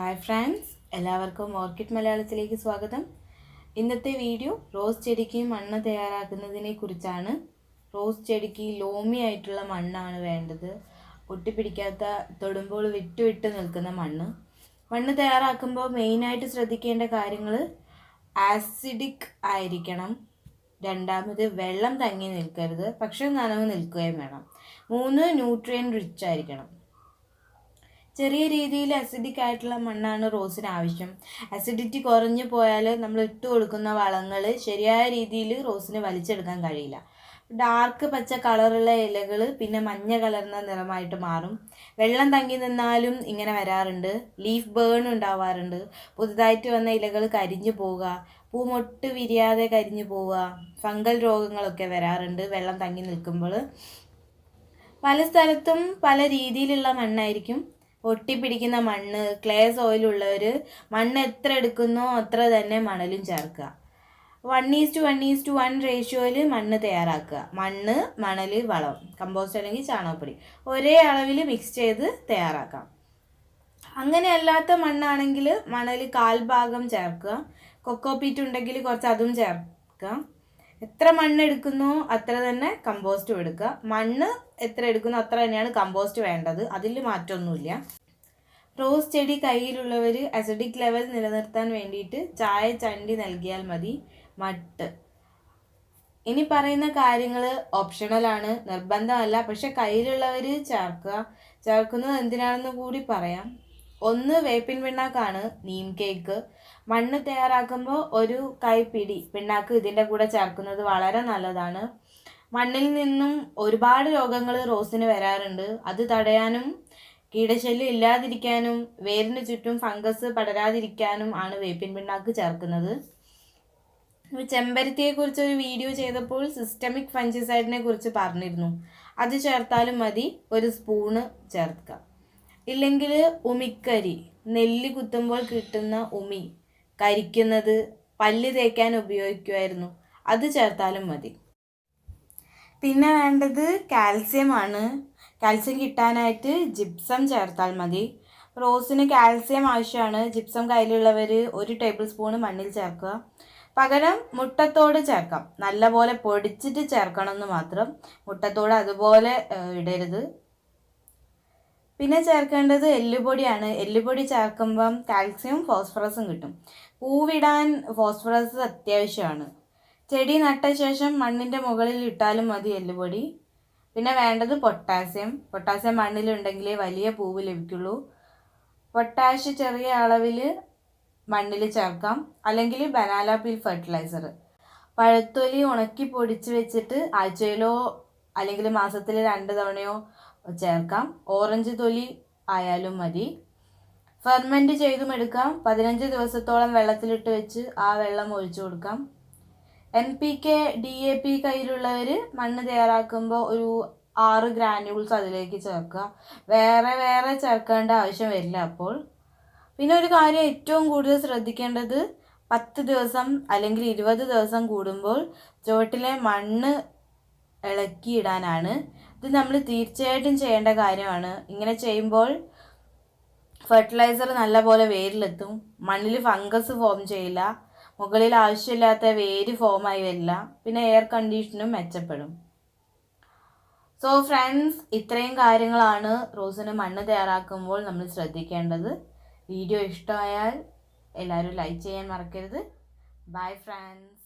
Hi friends എല്ലാവർക്കും orchid മലയാളത്തിലേക്ക് സ്വാഗതം. ഇന്നത്തെ വീഡിയോ റോസ് ചെടിക്ക് മണ്ണ് തയ്യാറാക്കുന്നതിനെ കുറിച്ചാണ്. റോസ് ചെടിക്ക് ലോമി ആയിട്ടുള്ള മണ്ണാണ് വേണ്ടത്. ഒട്ടിപ്പിടിക്കാത്ത തൊടുമ്പോൾ വിട്ടു വിട്ട് നിൽക്കുന്ന മണ്ണ്. മണ്ണ് തയ്യാറാക്കുമ്പോൾ മെയിനായിട്ട് ശ്രദ്ധിക്കേണ്ട കാര്യങ്ങൾ ആസിഡിക് ആയിരിക്കണം. രണ്ടാമത് വെള്ളം തങ്ങി നിൽക്കരുത്. പക്ഷെ നനവ് നിൽക്കുകയും വേണം. മൂന്ന് ന്യൂട്രിയൻ റിച്ച് ആയിരിക്കണം. ചെറിയ രീതിയിൽ അസിഡിക് ആയിട്ടുള്ള മണ്ണാണ് റോസിന് ആവശ്യം. അസിഡിറ്റി കുറഞ്ഞു പോയാൽ നമ്മൾ ഇട്ട് കൊടുക്കുന്ന വളങ്ങൾ ശരിയായ രീതിയിൽ റോസിന് വലിച്ചെടുക്കാൻ കഴിയില്ല. ഡാർക്ക് പച്ച കളറുള്ള ഇലകൾ പിന്നെ മഞ്ഞ കലർന്ന നിറമായിട്ട് മാറും. വെള്ളം തങ്ങി നിന്നാലും ഇങ്ങനെ വരാറുണ്ട്. ലീഫ് ബേൺ ഉണ്ടാവാറുണ്ട്. പുതുതായിട്ട് വന്ന ഇലകൾ കരിഞ്ഞു പോവുക പൂമൊട്ട് വിരിയാതെ കരിഞ്ഞു പോവുക ഫംഗൽ രോഗങ്ങളൊക്കെ വരാറുണ്ട് വെള്ളം തങ്ങി നിൽക്കുമ്പോൾ. പല സ്ഥലത്തും പല രീതിയിലുള്ള മണ്ണായിരിക്കും ഒട്ടിപ്പിടിക്കുന്ന മണ്ണ് ക്ലേ സോയിലുള്ളവർ മണ്ണ് എത്ര എടുക്കുന്നോ അത്ര തന്നെ മണലും ചേർക്കുക. One is to one is to one റേഷ്യോയിൽ മണ്ണ് തയ്യാറാക്കുക. മണ്ണ് മണൽ വളം. കമ്പോസ്റ്റ് അല്ലെങ്കിൽ ചാണകപ്പൊടി. ഒരേ അളവിൽ മിക്സ് ചെയ്ത് തയ്യാറാക്കാം. അങ്ങനെ അല്ലാത്ത മണ്ണാണെങ്കിൽ മണൽ കാൽഭാഗം ചേർക്കുക. കൊക്കോ പീറ്റ് ഉണ്ടെങ്കിൽ കുറച്ച് അതും ചേർക്കുക. എത്ര മണ്ണ് എടുക്കുന്നു അത്ര തന്നെ കമ്പോസ്റ്റും എടുക്കുക. മണ്ണ് എത്ര എടുക്കുന്നു അത്ര തന്നെയാണ് കമ്പോസ്റ്റ് വേണ്ടത്. അതിൽ മാറ്റമൊന്നുമില്ല. റോസ് ചെടി കയ്യിലുള്ളവർ അസിഡിക് ലെവൽ നിലനിർത്താൻ വേണ്ടിയിട്ട് ചായ ചണ്ടി നൽകിയാൽ മതി. മട്ട്. ഇനി പറയുന്ന കാര്യങ്ങൾ ഓപ്ഷണലാണ് നിർബന്ധമല്ല. പക്ഷെ കയ്യിലുള്ളവർ ചേർക്കുക. ചേർക്കുന്നത് എന്തിനാണെന്ന് കൂടി പറയാം. ഒന്ന് വേപ്പിൻ പിണ്ണാക്കാണ് നീം കേക്ക്. മണ്ണ് തയ്യാറാക്കുമ്പോൾ ഒരു കൈപ്പിടി പിണ്ണാക്ക് ഇതിന്റെ കൂടെ ചേർക്കുന്നത് വളരെ നല്ലതാണ്. മണ്ണിൽ നിന്നും ഒരുപാട് രോഗങ്ങൾ റോസിന് വരാറുണ്ട്. അത് തടയാനും കീടശല്യം ഇല്ലാതിരിക്കാനും വേരിന് ചുറ്റും ഫംഗസ് പടരാതിരിക്കാനും ആണ് വേപ്പിൻ പിണ്ണാക്ക് ചേർക്കുന്നത്. ചെമ്പരത്തിയെ കുറിച്ച് ഒരു വീഡിയോ ചെയ്തപ്പോൾ സിസ്റ്റമിക് ഫഞ്ചിസൈഡിനെ കുറിച്ച് പറഞ്ഞിരുന്നു. അത് ചേർത്താലും മതി. ഒരു സ്പൂണ് ചേർക്കുക. ഇല്ലെങ്കിൽ ഉമിക്കരി. നെല്ല് കുത്തുമ്പോൾ കിട്ടുന്ന ഉമി. കരിക്കുന്നത് പല്ല് തേക്കാൻ ഉപയോഗിക്കുമായിരുന്നു. അത് ചേർത്താലും മതി. പിന്നെ വേണ്ടത് കാൽസ്യമാണ് കാൽസ്യം കിട്ടാനായിട്ട് ജിപ്സം ചേർത്താൽ മതി. റോസിന് കാൽസ്യം ആവശ്യമാണ്. ജിപ്സം കയ്യിലുള്ളവർ ഒരു ടേബിൾ സ്പൂൺ മണ്ണിൽ ചേർക്കുക. പകരം മുട്ടത്തോട് ചേർക്കാം. നല്ലപോലെ പൊടിച്ചിട്ട് ചേർക്കണം എന്ന് മാത്രം. മുട്ടത്തോട് അതുപോലെ ഇടരുത്. പിന്നെ ചേർക്കേണ്ടത് എല്ലുപൊടിയാണ്. എല്ലുപൊടി ചേർക്കുമ്പം കാൽസ്യവും ഫോസ്ഫറസും കിട്ടും. പൂവിടാൻ ഫോസ്ഫറസ് അത്യാവശ്യമാണ്. ചെടി നട്ട ശേഷം മണ്ണിന്റെ മുകളിൽ ഇട്ടാലും മതി എല്ലുപൊടി. പിന്നെ വേണ്ടത് പൊട്ടാസ്യം. പൊട്ടാസ്യം മണ്ണിലുണ്ടെങ്കിലേ വലിയ പൂവ് ലഭിക്കുള്ളൂ. പൊട്ടാഷ് ചെറിയ അളവിൽ മണ്ണിൽ ചേർക്കാം. അല്ലെങ്കിൽ പീൽ ഫെർട്ടിലൈസർ. പഴത്തൊലി ഉണക്കി പൊടിച്ച് വെച്ചിട്ട് ആഴ്ചയിലോ അല്ലെങ്കിൽ മാസത്തിൽ രണ്ട് തവണയോ ചേർക്കാം. ഓറഞ്ച് തൊലി ആയാലും മതി. ഫെർമെന്റ് ചെയ്തും എടുക്കാം. പതിനഞ്ച് ദിവസത്തോളം വെള്ളത്തിലിട്ട് വെച്ച് ആ വെള്ളം ഒഴിച്ചു കൊടുക്കാം. N P K D A P കയ്യിലുള്ളവർ മണ്ണ് തയ്യാറാക്കുമ്പോൾ ഒരു ആറ് ഗ്രാനുൾസ് അതിലേക്ക് ചേർക്കുക. വേറെ വേറെ ചേർക്കേണ്ട ആവശ്യം വരില്ല അപ്പോൾ. പിന്നെ ഒരു കാര്യം ഏറ്റവും കൂടുതൽ ശ്രദ്ധിക്കേണ്ടത് പത്ത് ദിവസം അല്ലെങ്കിൽ ഇരുപത് ദിവസം കൂടുമ്പോൾ ചുവട്ടിലെ മണ്ണ് ഇളക്കിയിടാനാണ്. ഇത് നമ്മൾ തീർച്ചയായിട്ടും ചെയ്യേണ്ട കാര്യമാണ്. ഇങ്ങനെ ചെയ്യുമ്പോൾ ഫെർട്ടിലൈസർ നല്ലപോലെ വേരിലെത്തും. മണ്ണിൽ ഫംഗസ് ഫോം ചെയ്യില്ല. മുകളിൽ ആവശ്യമില്ലാത്ത വേര് ഫോമായി വരില്ല. പിന്നെ എയർ കണ്ടീഷനും മെച്ചപ്പെടും. സോ ഫ്രണ്ട്സ് ഇത്രയും കാര്യങ്ങളാണ് റോസിന് മണ്ണ് തയ്യാറാക്കുമ്പോൾ നമ്മൾ ശ്രദ്ധിക്കേണ്ടത്. വീഡിയോ ഇഷ്ടമായാൽ എല്ലാവരും ലൈക്ക് ചെയ്യാൻ മറക്കരുത്. Bye friends